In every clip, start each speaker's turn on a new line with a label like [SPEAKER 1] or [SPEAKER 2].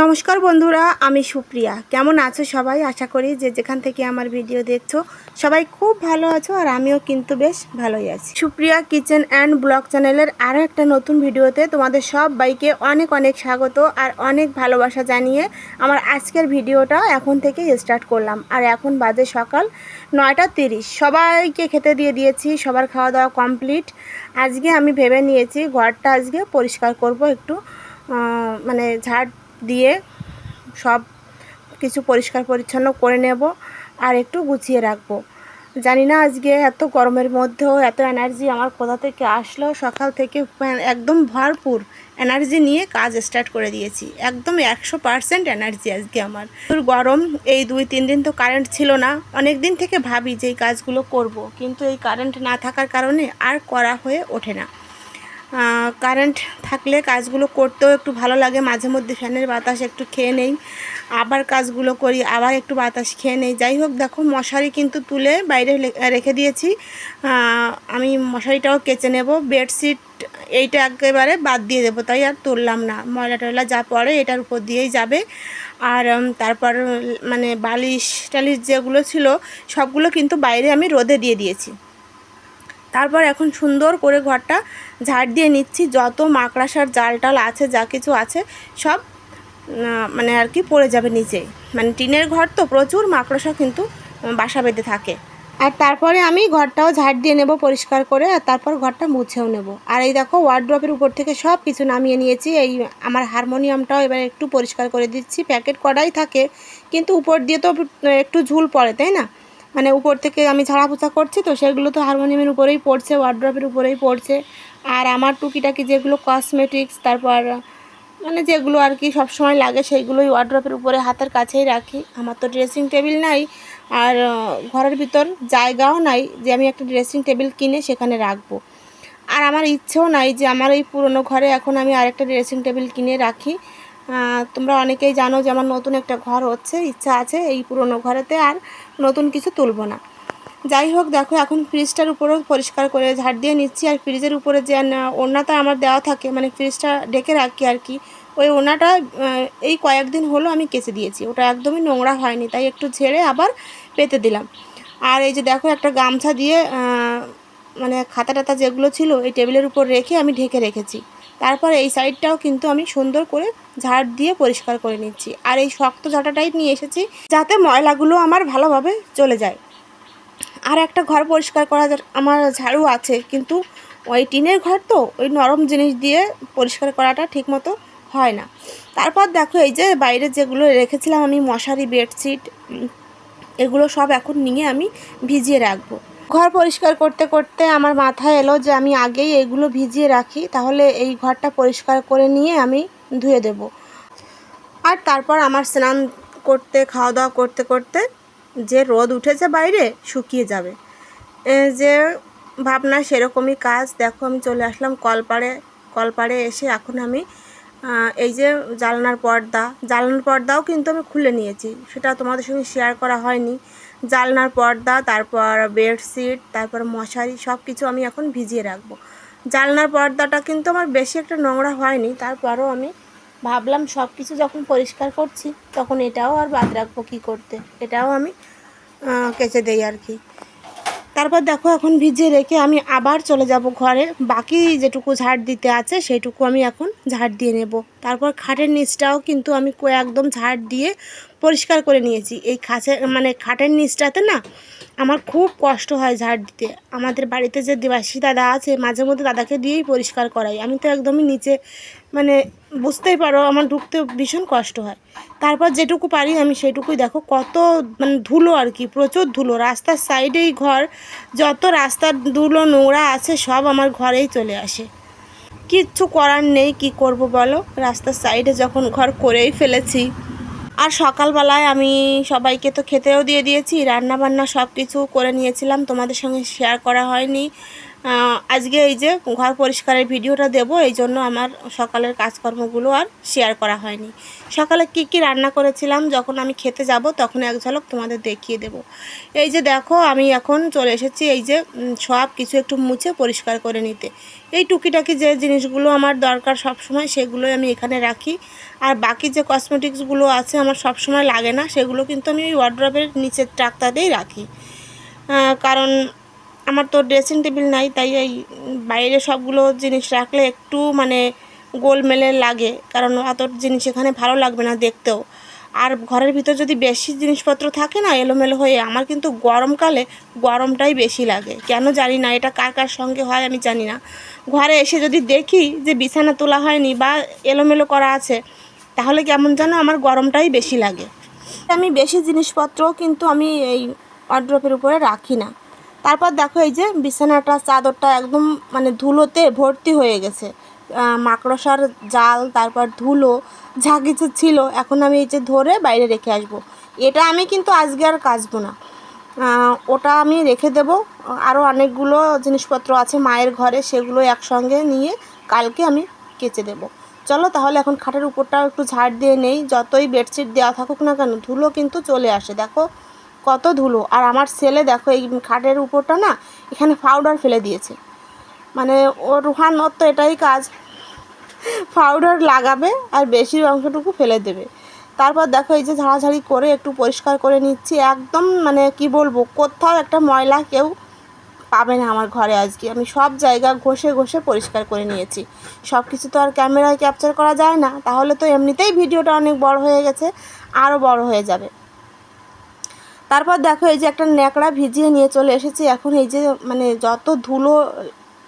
[SPEAKER 1] নমস্কার বন্ধুরা, আমি সুপ্রিয়া। কেমন আছো সবাই? আশা করি যে যেখান থেকে আমার ভিডিও দেখছ, সবাই খুব ভালো আছো আর আমিও কিন্তু বেশ ভালোই আছি। সুপ্রিয়া কিচেন অ্যান্ড ব্লগ চ্যানেলের আরও একটা নতুন ভিডিওতে তোমাদের সব বাইকে অনেক অনেক স্বাগত আর অনেক ভালোবাসা জানিয়ে আমার আজকের ভিডিওটা এখন থেকে স্টার্ট করলাম। আর এখন বাজে সকাল নয়টা তিরিশ। সবাইকে খেতে দিয়ে দিয়েছি, সবার খাওয়া দাওয়া কমপ্লিট আজকে আমি ভেবে নিয়েছি, ঘরটা আজকে পরিষ্কার করব একটু মানে ঝাড় দিয়ে সব কিছু পরিষ্কার পরিচ্ছন্ন করে নেব আর একটু গুছিয়ে রাখব। জানি না আজকে এত গরমের মধ্যেও এত এনার্জি আমার কোথা থেকে আসলো? সকাল থেকে একদম ভরপুর এনার্জি নিয়ে কাজ স্টার্ট করে দিয়েছি। একদম একশো পারসেন্ট এনার্জি আজকে আমার। গরম, এই দুই তিন দিন তো কারেন্ট ছিল না। অনেক দিন থেকে ভাবি যে এই কাজগুলো করব, কিন্তু এই কারেন্ট না থাকার কারণে আর করা হয়ে ওঠে না। কারেন্ট থাকলে কাজগুলো করতেও একটু ভালো লাগে। মাঝে মধ্যে ফ্যানের বাতাস একটু খেয়ে নেই। আবার কাজগুলো করি, আবার একটু বাতাস খেয়ে নেই। যাই হোক, দেখো মশারি কিন্তু তুলে বাইরে রেখে দিয়েছি। আমি মশারিটাও কেচে নেব। বেডশিট এইটা একেবারে বাদ দিয়ে দেবো। তাই আর তুললাম না। ময়লা টয়লা যা পড়ে এটার উপর দিয়েই যাবে। আর তারপর মানে বালিশ টালিশ যেগুলো ছিল, সবগুলো কিন্তু বাইরে আমি রোদে দিয়ে দিয়েছি। তারপর এখন সুন্দর করে ঘরটা ঝাড় দিয়ে নিচ্ছি। যত মাকড়াসার জাল টাল আছে, যা কিছু আছে, সব মানে আর কি পড়ে যাবে নিচে। মানে টিনের ঘর তো প্রচুর মাকড়সা কিন্তু বাসা বেঁধে থাকে। আর তারপরে আমি ঘরটাও ঝাড় দিয়ে নেব পরিষ্কার করে, আর তারপর ঘরটা মুছেও নেব। আর এই দেখো ওয়ার্ড্রপের উপর থেকে সব কিছু নামিয়ে নিয়েছি। এই আমার হারমোনিয়ামটাও এবার একটু পরিষ্কার করে দিচ্ছি। প্যাকেট করাই থাকে, কিন্তু উপর দিয়ে তো একটু ঝুল পড়ে, তাই না? মানে উপর থেকে আমি ঝাড়া পোছা করছি, তো সেগুলো তো হারমোনিয়ামের উপরেই পড়ছে ওয়ার্ড্রপের উপরেই পড়ছে। আর আমার টুকিটাকি যেগুলো কসমেটিক্স তারপর মানে যেগুলো আর কি সবসময় লাগে, সেইগুলোই ওয়ার্ড্রপের উপরে হাতের কাছেই রাখি। আমার তো ড্রেসিং টেবিল নাই, আর ঘরের ভিতর জায়গাও নাই যে আমি একটা ড্রেসিং টেবিল কিনে সেখানে রাখব। আর আমার ইচ্ছেও নাই যে আমার এই পুরনো ঘরে এখন আমি আরেকটা ড্রেসিং টেবিল কিনে রাখি। তোমরা অনেকেই জানো যে আমার নতুন একটা ঘর হচ্ছে ইচ্ছা আছে এই পুরনো ঘরেতে আর নতুন কিছু তুলবো না। যাই হোক দেখো এখন ফ্রিজটার উপরেও পরিষ্কার করে ঝাড় দিয়ে নিচ্ছি আর ফ্রিজের উপরে যে ওড়নাটা আমার দেওয়া থাকে মানে ফ্রিজটা ঢেকে রাখি আর কি ওই ওড়নাটা আহ, এই কয়েকদিন হলো আমি কেচে দিয়েছি। ওটা একদমই নোংরা হয়নি তাই একটু ঝেড়ে আবার পেতে দিলাম। আর এই যে দেখো একটা গামছা দিয়ে মানে খাতা টাতা যেগুলো ছিল এই টেবিলের উপর রেখে আমি ঢেকে রেখেছি। তারপর এই সাইডটাও কিন্তু আমি সুন্দর করে ঝাড় দিয়ে পরিষ্কার করে নিচ্ছি। আর এই শক্ত ঝাঁটাটাই নিয়ে এসেছি যাতে ময়লাগুলো আমার ভালোভাবে চলে যায়। আর একটা ঘর পরিষ্কার করা আমার ঝাড়ু আছে, কিন্তু ওই টিনের ঘর তো, ওই নরম জিনিস দিয়ে পরিষ্কার করাটা ঠিকমতো হয় না। তারপর দেখো এই যে বাইরে যেগুলো রেখেছিলাম আমি মশারি, বেডশিট এগুলো সব এখন নিয়ে আমি ভিজিয়ে রাখব। ঘর পরিষ্কার করতে করতে আমার মাথায় এলো যে আমি আগেই এগুলো ভিজিয়ে রাখি, তাহলে এই ঘরটা পরিষ্কার করে নিয়ে আমি ধুয়ে দেবো। আর তারপর আমার স্নান করতে খাওয়া দাওয়া করতে করতে যে রোদ উঠেছে বাইরে শুকিয়ে যাবে। যে ভাবনা, সেরকমই কাজ। দেখো, আমি চলে আসলাম কলপাড়ে। কলপাড়ে এসে এখন আমি এই যে জানলার পর্দা। জানলার পর্দাও কিন্তু আমি খুলে নিয়েছি। সেটা তোমাদের সঙ্গে শেয়ার করা হয়নি। জানলার পর্দা, তারপর বেডশিট তারপর মশারি সব কিছু আমি এখন ভিজিয়ে রাখব। জালনার পর্দাটা কিন্তু আমার বেশি একটা নোংরা হয়নি, তারপরও আমি ভাবলাম সব কিছু যখন পরিষ্কার করছি, তখন এটাও আর বাদ রাখব কী করতে। এটাও আমি কেচে দেই আর কি। তারপর দেখো এখন ভিজিয়ে রেখে আমি আবার চলে যাব ঘরে বাকি যেটুকু ঝাড় দিতে আছে সেইটুকু আমি এখন ঝাড় দিয়ে নেব। তারপর খাটের নিচটাও কিন্তু আমি একদম ঝাড় দিয়ে পরিষ্কার করে নিয়েছি। এই খাঁচে মানে খাটের নিচটাতে না আমার খুব কষ্ট হয় ঝাড় দিতে। আমাদের বাড়িতে যে দেবাসী দাদা আছে মাঝে মধ্যে দাদাকে দিয়েই পরিষ্কার করাই। আমি তো একদমই নিচে মানে বুঝতেই পারো, আমার ঢুকতে ভীষণ কষ্ট হয়। তারপর যেটুকু পারি আমি সেটুকুই দেখো, কত মানে ধুলো আর কি, প্রচুর ধুলো। রাস্তার সাইডেই ঘর, যত রাস্তার ধুলো, নোংরা আছে, সব আমার ঘরেই চলে আসে। কিচ্ছু করার নেই, কি করব বলো? রাস্তার সাইডে যখন ঘর করেই ফেলেছি। আর সকালবেলায় আমি সবাইকে তো খেতেও দিয়ে দিয়েছি রান্না বান্না সব কিছু করে নিয়েছিলাম, তোমাদের সঙ্গে শেয়ার করা হয়নি। আজকে এই যে ঘর পরিষ্কারের ভিডিওটা দেব, এই জন্য আমার সকালের কাজকর্মগুলো আর শেয়ার করা হয়নি। সকালে কি কি রান্না করেছিলাম, যখন আমি খেতে যাব, তখন এক ঝলক তোমাদের দেখিয়ে দেব। এই যে দেখো, আমি এখন চলে এসেছি এই যে সব কিছু একটু মুছে পরিষ্কার করে নিতে। এই টুকিটাকি যে জিনিসগুলো আমার দরকার সব সময়, সেগুলোই আমি এখানে রাখি। আর বাকি যে কসমেটিক্সগুলো আছে, আমার সব সময় লাগে না, সেগুলো কিন্তু আমি ওই ওয়ার্ড্রপের নিচের ট্রাকটাতেই রাখি। কারণ আমার তো ড্রেসিং টেবিল নাই, তাই এই বাইরে সবগুলো জিনিস রাখলে একটু মানে গোলমেলে লাগে, কারণ অত জিনিস এখানে ভালো লাগবে না দেখতেও। আর ঘরের ভিতর যদি বেশি জিনিসপত্র থাকে না, এলোমেলো হয়ে, আমার কিন্তু গরমকালে গরমটাই বেশি লাগে। কেন জানি না, এটা কার কার সঙ্গে হয় আমি জানি না। ঘরে এসে যদি দেখি যে বিছানা তোলা হয়নি বা এলোমেলো করা আছে, তাহলে কেমন যেন আমার গরমটাই বেশি লাগে। আমি বেশি জিনিসপত্র কিন্তু আমি এই ওয়ার্ড্রপের উপরে রাখি না। তারপর দেখো এই যে বিছানাটা, চাদরটা একদম মানে ধুলোতে ভর্তি হয়ে গেছে। মাকড়সার জাল, তারপর ধুলো, যা কিছু ছিল, এখন আমি এই যে ধরে বাইরে রেখে আসব। এটা আমি কিন্তু আজকে আর কাচবো না। ওটা আমি রেখে দেব। আরও অনেকগুলো জিনিসপত্র আছে মায়ের ঘরে, সেগুলো একসঙ্গে নিয়ে কালকে আমি কেচে দেবো। চলো তাহলে এখন খাটের উপরটাও একটু ঝাড় দিয়ে নেই। যতই বেডশিট দেওয়া থাকুক না কেন, ধুলো কিন্তু চলে আসে। দেখো কত ধুলো। আর আমার ছেলে দেখো, এই খাটের উপরটা না, এখানে পাউডার ফেলে দিয়েছে। মানে ও, রুহান, ওর তো এটাই কাজ। পাউডার লাগাবে আর বেশি অংশটুকু ফেলে দেবে। তারপর দেখো, এই যে ঝাড়াঝাড়ি করে একটু পরিষ্কার করে নিচ্ছি। একদম মানে কি বলব, কোথাও একটা ময়লা কেউ পাবে না আমার ঘরে আজকে। আমি সব জায়গা ঘষে ঘষে পরিষ্কার করে নিয়েছি। সব কিছু তো আর ক্যামেরায় ক্যাপচার করা যায় না। তাহলে তো এমনিতেই ভিডিওটা অনেক বড় হয়ে গেছে আরও বড় হয়ে যাবে। তারপর দেখো এই যে একটা ন্যাকড়া ভিজিয়ে নিয়ে চলে এসেছি। এখন এই যে মানে যত ধুলো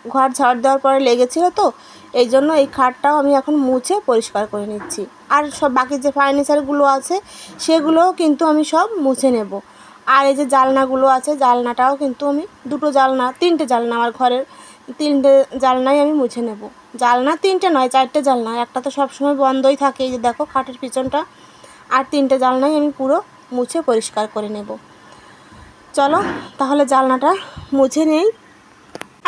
[SPEAKER 1] ঘর ঝাড় দেওয়ার পরে লেগেছিল তো, এই জন্য এই খাটটাও আমি এখন মুছে পরিষ্কার করে নিচ্ছি। আর সব বাকি যে ফার্নিচারগুলো আছে, সেগুলোও কিন্তু আমি সব মুছে নেব। আর এই যে জালনাগুলো আছে, জালনাটাও কিন্তু আমি দুটো জালনা, তিনটে জালনা আমার ঘরের, তিনটে জালনাই আমি মুছে নেব। জালনা তিনটে নয়, চারটে জালনা, একটা তো সবসময় বন্ধই থাকে। এই যে দেখো খাটের পিছনটা, আর তিনটে জালনাই আমি পুরো মুছে পরিষ্কার করে নেব। চলো, তাহলে জালনাটা মুছে নেই।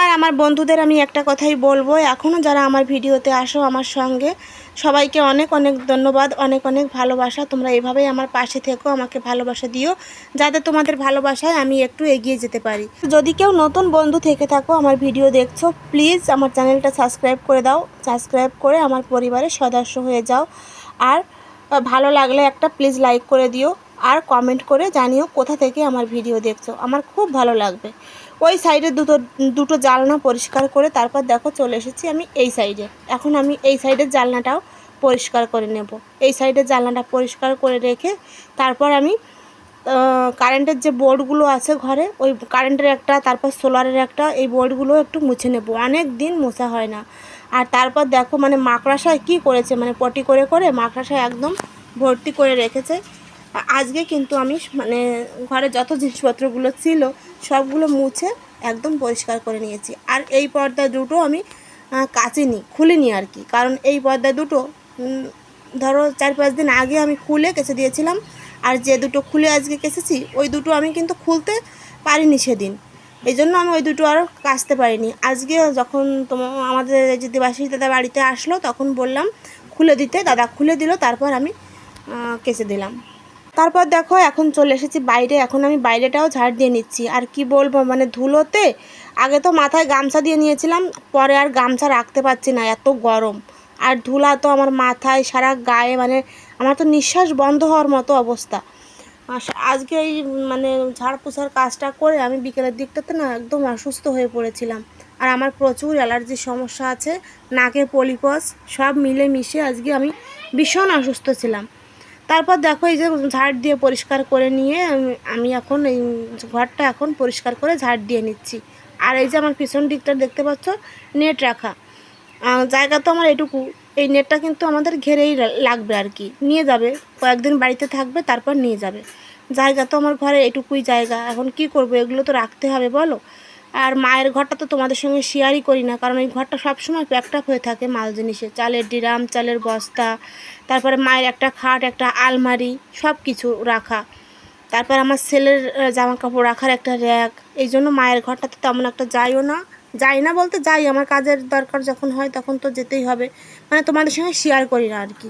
[SPEAKER 1] আর আমার বন্ধুদের আমি একটা কথাই বলব এখনও যারা আমার ভিডিওতে আসো আমার সঙ্গে, সবাইকে অনেক অনেক ধন্যবাদ, অনেক অনেক ভালোবাসা। তোমরা এভাবেই আমার পাশে থেকো, আমাকে ভালোবাসা দিও, যাতে তোমাদের ভালোবাসায় আমি একটু এগিয়ে যেতে পারি। যদি কেউ নতুন বন্ধু থেকে থাকো, আমার ভিডিও দেখছ, প্লিজ আমার চ্যানেলটা সাবস্ক্রাইব করে দাও, সাবস্ক্রাইব করে আমার পরিবারের সদস্য হয়ে যাও। আর ভালো লাগলে একটা প্লিজ লাইক করে দিও। আর কমেন্ট করে জানিও কোথা থেকে আমার ভিডিও দেখছ। আমার খুব ভালো লাগবে। ওই সাইডে দুটো দুটো জালনা পরিষ্কার করে তারপর দেখো চলে এসেছি আমি এই সাইডে এখন আমি এই সাইডের জালনাটাও পরিষ্কার করে নেব। এই সাইডের জানলাটা পরিষ্কার করে রেখে তারপর আমি কারেন্টের যে বোর্ডগুলো আছে ঘরে, ওই কারেন্টের একটা, তারপর সোলারের একটা, এই বোর্ডগুলো একটু মুছে নেব। অনেক দিন মোছা হয় না। আর তারপর দেখো মানে মাকড়াশায় কী করেছে? মানে পটি করে করে মাকড়াশায় একদম ভর্তি করে রেখেছে। আজকে কিন্তু আমি মানে ঘরে যত জিনিসপত্রগুলো ছিল, সবগুলো মুছে একদম পরিষ্কার করে নিয়েছি। আর এই পর্দা দুটো আমি কাচিনি, খুলিনি আর কি। কারণ এই পর্দা দুটো ধরো চার পাঁচ দিন আগে আমি খুলে কেচে দিয়েছিলাম, আর যে দুটো খুলে আজকে কেচেছি, ওই দুটো আমি কিন্তু খুলতে পারিনি সেদিন। এই জন্য আমি ওই দুটো আরও কাচতে পারিনি। আজকে যখন তোমার আমাদের এই যে দেবাশিস দাদা বাড়িতে আসলো, তখন বললাম, খুলে দিতে। দাদা খুলে দিল, তারপর আমি কেচে দিলাম। তারপর দেখো, এখন চলে এসেছি বাইরে। এখন আমি বাইরেটাও ঝাড় দিয়ে নিচ্ছি। আর কি বলব মানে ধুলোতে আগে তো মাথায় গামছা দিয়ে নিয়েছিলাম, পরে আর গামছা রাখতে পারছি না, এত গরম। আর ধুলা তো আমার মাথায়, সারা গায়ে মানে আমার তো নিঃশ্বাস বন্ধ হওয়ার মতো অবস্থা। আজকে এই মানে ঝাড় পোছার কাজটা করে আমি বিকেলের দিকটাতে না একদম অসুস্থ হয়ে পড়েছিলাম। আর আমার প্রচুর অ্যালার্জির সমস্যা আছে, নাকে পলিপস, সব মিলে মিশে আজকে আমি ভীষণ অসুস্থ ছিলাম। তারপর দেখো এই যে ঝাড় দিয়ে পরিষ্কার করে নিয়ে আমি- এখন এই ঘরটা এখন পরিষ্কার করে ঝাড় দিয়ে নিচ্ছি। আর এই যে আমার পিছন দিকটা দেখতে পাচ্ছ, নেট রাখা। জায়গা তো আমার এটুকু। এই নেটটা কিন্তু আমাদের ঘেরেই লাগবে আর কি। নিয়ে যাবে, কয়েকদিন বাড়িতে থাকবে, তারপর নিয়ে যাবে। জায়গা তো আমার ঘরে এটুকুই জায়গা। এখন কি করব? এগুলো তো রাখতে হবে, বলো? আর মায়ের ঘরটা তো তোমাদের সঙ্গে শেয়ারই করি না, কারণ ওই ঘরটা সবসময় প্যাকটাপ হয়ে থাকে মাল জিনিসে। চালের ডিরাম, চালের বস্তা, তারপরে মায়ের একটা খাট, একটা আলমারি সব কিছু রাখা। তারপর আমার ছেলের জামা কাপড় রাখার একটা র্যাক এই জন্য মায়ের ঘরটাতে তেমন একটা যাইও না। যাই না বলতে যাই, আমার কাজের দরকার যখন হয় তখন তো যেতেই হবে। মানে তোমাদের সঙ্গে শেয়ার করি না আর কি।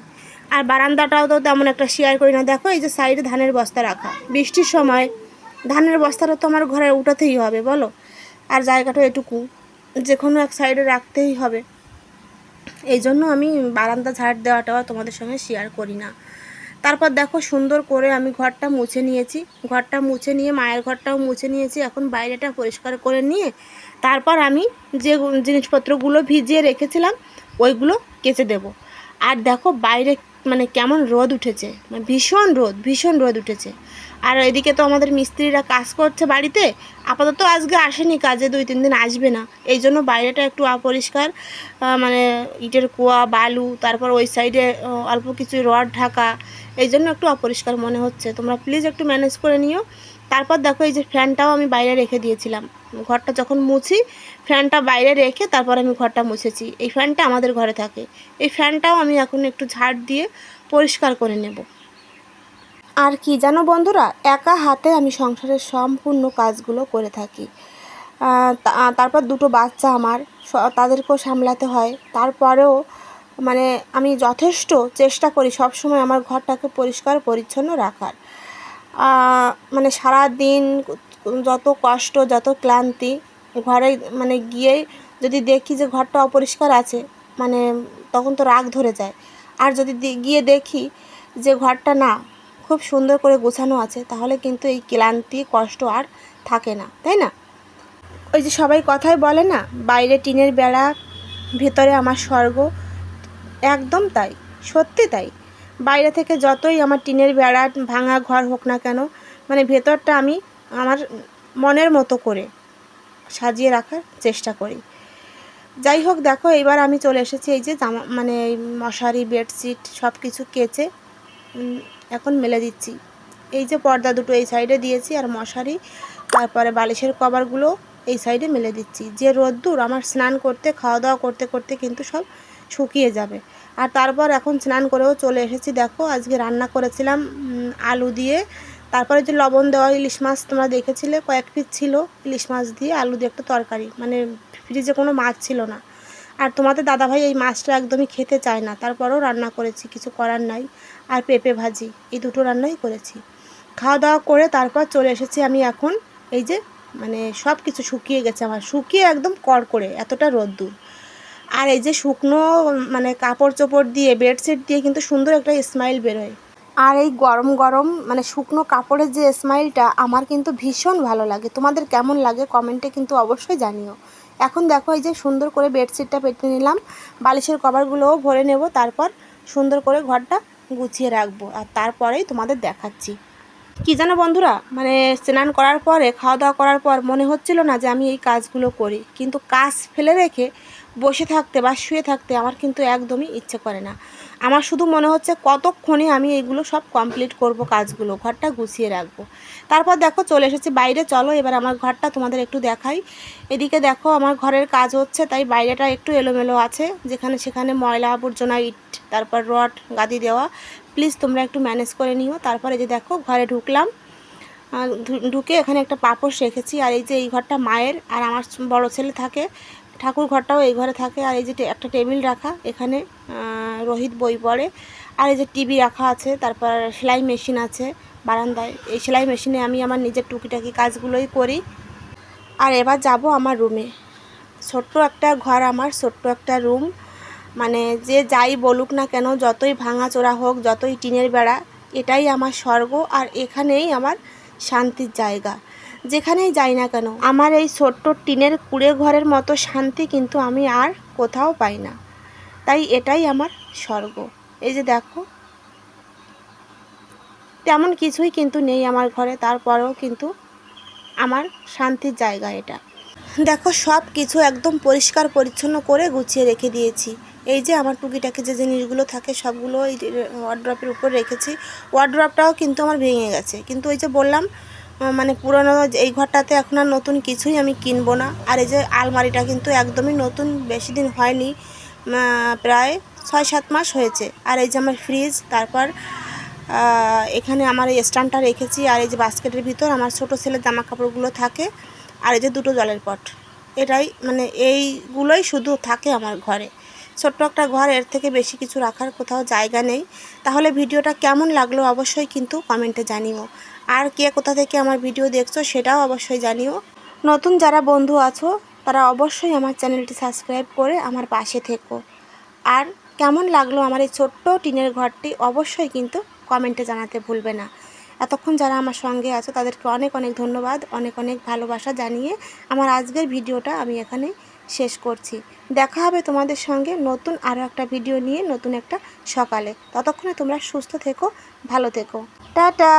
[SPEAKER 1] আর বারান্দাটাও তো তেমন একটা শেয়ার করি না। দেখো এই যে সাইডে ধানের বস্তা রাখা। বৃষ্টির সময় ধানের বস্তাটা তো আমার ঘরে উঠাতেই হবে, বলো? আর জায়গাটা এটুকু যে কোনো এক সাইডে রাখতেই হবে। এই জন্য আমি বারান্দা ঝাড় দেওয়াটাও তোমাদের সঙ্গে শেয়ার করি না। তারপর দেখো সুন্দর করে আমি ঘরটা মুছে নিয়েছি। ঘরটা মুছে নিয়ে, মায়ের ঘরটাও মুছে নিয়েছি। এখন বাইরেটা পরিষ্কার করে নিয়ে, তারপর আমি যে জিনিসপত্রগুলো ভিজিয়ে রেখেছিলাম, ওইগুলো কেচে দেব। আর দেখো বাইরে মানে কেমন রোদ উঠেছে মানে ভীষণ রোদ ভীষণ রোদ উঠেছে। আর এদিকে তো আমাদের মিস্ত্রিরা কাজ করছে বাড়িতে। আপাতত আজকে আসেনি কাজে, দুই তিন দিন আসবে না। এই জন্য বাইরেটা একটু অপরিষ্কার মানে ইটের কুয়া, বালু, তারপর ওই সাইডে অল্প কিছু রড ঢাকা, এই জন্য একটু অপরিষ্কার মনে হচ্ছে। তোমরা প্লিজ একটু ম্যানেজ করে নিও। তারপর দেখো এই যে ফ্যানটাও আমি বাইরে রেখে দিয়েছিলাম। ঘরটা যখন মুছি, ফ্যানটা বাইরে রেখে তারপর আমি ঘরটা মুছেছি। এই ফ্যানটা আমাদের ঘরে থাকে। এই ফ্যানটাও আমি এখন একটু ঝাড় দিয়ে পরিষ্কার করে নেব। আর কি জানো বন্ধুরা, একা হাতে আমি সংসারের সম্পূর্ণ কাজগুলো করে থাকি। তারপর দুটো বাচ্চা আমার তাদেরকেও সামলাতে হয়। তারপরেও মানে আমি যথেষ্ট চেষ্টা করি সব সময় আমার ঘরটাকে পরিষ্কার, পরিচ্ছন্ন রাখার। মানে সারা দিন যত কষ্ট, যত ক্লান্তি, ঘরে মানে গিয়ে যদি দেখি যে ঘরটা অপরিষ্কার আছে মানে তখন তো রাগ ধরে যায়। আর যদি গিয়ে দেখি যে ঘরটা না খুব সুন্দর করে গোছানো আছে, তাহলে কিন্তু এই ক্লান্তি, কষ্ট আর থাকে না, তাই না? ওই যে সবাই কথাই বলে না, বাইরে টিনের বেড়া, ভেতরে আমার স্বর্গ, একদম তাই, সত্যি তাই। বাইরে থেকে যতই আমার টিনের বেড়া ভাঙা ঘর হোক না কেন মানে ভেতরটা আমি আমার মনের মতো করে সাজিয়ে রাখার চেষ্টা করি। যাই হোক, দেখো, এবার আমি চলে এসেছি এই যে জামা মানে মশারি, বেডশিট সব কিছু কেচে এখন মেলে দিচ্ছি। এই যে পর্দা দুটো এই সাইডে দিয়েছি আর মশারি, তারপরে বালিশের কভারগুলো এই সাইডে মেলে দিচ্ছি। যে রোদ্দুর আমার স্নান করতে খাওয়া দাওয়া করতে করতে কিন্তু সব শুকিয়ে যাবে। আর তারপর এখন স্নান করেও চলে এসেছি। দেখো, আজকে রান্না করেছিলাম আলু দিয়ে। তারপরে যে লবণ দেওয়া, ইলিশ মাছ তোমরা দেখেছিলে কয়েক পিস ছিল ইলিশ মাছ দিয়ে আলু দিয়ে একটা তরকারি। মানে ফ্রিজে কোনো মাছ ছিল না। আর তোমাদের দাদাভাই এই মাছটা একদমই খেতে চায় না। তারপরেও রান্না করেছি, কিছু করার নাই। আর পেঁপে ভাজি, এই দুটো রান্নাই করেছি। খাওয়া দাওয়া করে তারপর চলে এসেছি আমি এখন এই যে মানে সব কিছু শুকিয়ে গেছে আমার। শুকিয়ে একদম কড়কড়ে, এতটা রোদ্দুর। আর এই যে শুকনো মানে কাপড় চোপড় দিয়ে, বেডশিট দিয়ে কিন্তু সুন্দর একটা স্মাইল বেরোয়। আর এই গরম গরম মানে শুকনো কাপড়ের যে স্মাইলটা আমার কিন্তু ভীষণ ভালো লাগে। তোমাদের কেমন লাগে কমেন্টে কিন্তু অবশ্যই জানিও। এখন দেখো এই যে সুন্দর করে বেডশিটটা পেতে নিলাম, বালিশের কভারগুলোও ভরে নেব, তারপর সুন্দর করে ঘরটা গুছিয়ে রাখব, আর তারপরেই তোমাদের দেখাচ্ছি। কি জানো বন্ধুরা মানে স্নান করার পরে, খাওয়া দাওয়া করার পর মনে হচ্ছিল না যে আমি এই কাজগুলো করি, কিন্তু কাজ ফেলে রেখে বসে থাকতে বা শুয়ে থাকতে আমার কিন্তু একদমই ইচ্ছে করে না। আমার শুধু মনে হচ্ছে কতক্ষণে আমি এগুলো সব কমপ্লিট করব কাজগুলো, ঘরটা গুছিয়ে রাখব। তারপর দেখো চলে এসেছি বাইরে, চলো এবার আমার ঘরটা তোমাদের একটু দেখাই। এদিকে দেখো আমার ঘরের কাজ হচ্ছে, তাই বাইরেটা একটু এলোমেলো আছে, যেখানে সেখানে ময়লা আবর্জনা, ইট, তারপর রড, গাদি দেওয়া। প্লিজ তোমরা একটু ম্যানেজ করে নিও। তারপরে যে দেখো ঘরে ঢুকলাম। ঢুকে এখানে একটা পাপড় রেখেছি। আর এই যে এই ঘরটা মায়ের, আর আমার বড় ছেলে থাকে। ঠাকুর ঘরটাও এই ঘরে থাকে। আর এই যে একটা টেবিল রাখা, এখানে রোহিত বই পড়ে। আর এই যে টিভি রাখা আছে, তারপর সেলাই মেশিন আছে বারান্দায়। এই সেলাই মেশিনে আমি আমার নিজের টুকিটাকি কাজগুলোই করি। আর এবার যাব আমার রুমে। ছোট্ট একটা ঘর আমার, ছোট্ট একটা রুম। মানে যে যাই বলুক না কেন, যতই ভাঙাচোরা হোক, যতই টিনের বেড়া, এটাই আমার স্বর্গ। আর এখানেই আমার শান্তির জায়গা। যেখানেই যাই না কেন, আমার এই ছোট্ট টিনের কুড়ে ঘরের মতো শান্তি কিন্তু আমি আর কোথাও পাই না। তাই এটাই আমার স্বর্গ। এই যে দেখো, তেমন কিছুই কিন্তু নেই আমার ঘরে, তারপরেও কিন্তু আমার শান্তির জায়গা এটা। দেখো, সব কিছু একদম পরিষ্কার পরিচ্ছন্ন করে গুছিয়ে রেখে দিয়েছি। এই যে আমার টুকিটাকে যে জিনিসগুলো থাকে, সবগুলো এই ওয়ার্ড্রপের উপর রেখেছি। ওয়ার্ড্রপটাও কিন্তু আমার ভেঙে গেছে। কিন্তু ওই যে বললাম মানে পুরনো এই ঘরটাতে এখন আর নতুন কিছুই আমি কিনবো না। আর এই যে আলমারিটা কিন্তু একদমই নতুন, বেশি দিন হয়নি প্রায় ছয় সাত মাস হয়েছে। আর এই যে আমার ফ্রিজ তারপর এখানে আমার এই স্ট্যান্ডটা রেখেছি, আর এই যে বাস্কেটের ভিতর আমার ছোট ছেলের জামা কাপড়গুলো থাকে, আর এই যে দুটো জলের পট। এটাই মানে এইগুলোই শুধু থাকে আমার ঘরে। ছোট্ট একটা ঘর, এর থেকে বেশি কিছু রাখার কোথাও জায়গা নেই। তাহলে ভিডিওটা কেমন লাগল অবশ্যই কিন্তু কমেন্টে জানিও। আর কে কোথা থেকে আমার ভিডিও দেখছ সেটাও অবশ্যই জানিও। নতুন যারা বন্ধু আছো, তারা অবশ্যই আমার চ্যানেলটি সাবস্ক্রাইব করে আমার পাশে থেকো। আর কেমন লাগল আমার এই ছোট্ট টিনের ঘরটি, অবশ্যই কিন্তু কমেন্টে জানাতে ভুলবে না। এতক্ষণ যারা আমার সঙ্গে আছো, তাদেরকে অনেক অনেক ধন্যবাদ, অনেক অনেক ভালোবাসা জানিয়ে আমার আজকের ভিডিওটা আমি এখানে শেষ করছি। দেখা হবে তোমাদের সঙ্গে নতুন আরও একটা ভিডিও নিয়ে, নতুন একটা সকালে। ততক্ষণে তোমরা সুস্থ থেকো, ভালো থেকো। টাটা!